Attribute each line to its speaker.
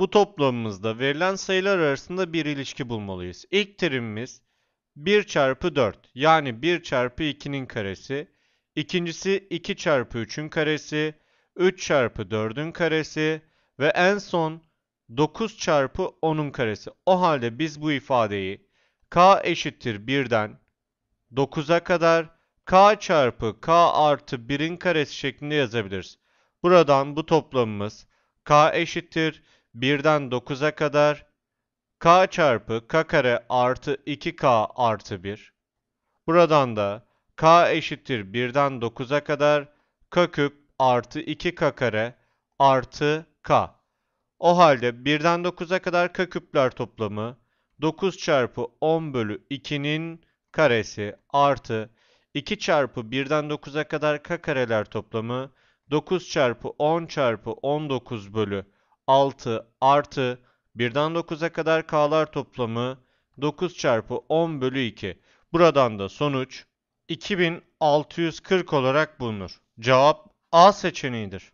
Speaker 1: Bu toplamımızda verilen sayılar arasında bir ilişki bulmalıyız. İlk terimimiz 1 çarpı 4 yani 1 çarpı 2'nin karesi. İkincisi 2 çarpı 3'ün karesi, 3 çarpı 4'ün karesi ve en son 9 çarpı 10'un karesi. O halde biz bu ifadeyi k eşittir 1'den 9'a kadar k çarpı k artı 1'in karesi şeklinde yazabiliriz. Buradan bu toplamımız k eşittir 1'den 9'a kadar k çarpı k kare artı 2k artı 1. Buradan da k eşittir 1'den 9'a kadar k küp artı 2k kare artı k. O halde 1'den 9'a kadar k küpler toplamı 9 çarpı 10 bölü 2'nin karesi artı 2 çarpı 1'den 9'a kadar k kareler toplamı 9 çarpı 10 çarpı 19 bölü 6 artı 1'den 9'a kadar k'lar toplamı 9 çarpı 10 bölü 2. Buradan da sonuç 2640 olarak bulunur. Cevap A seçeneğidir.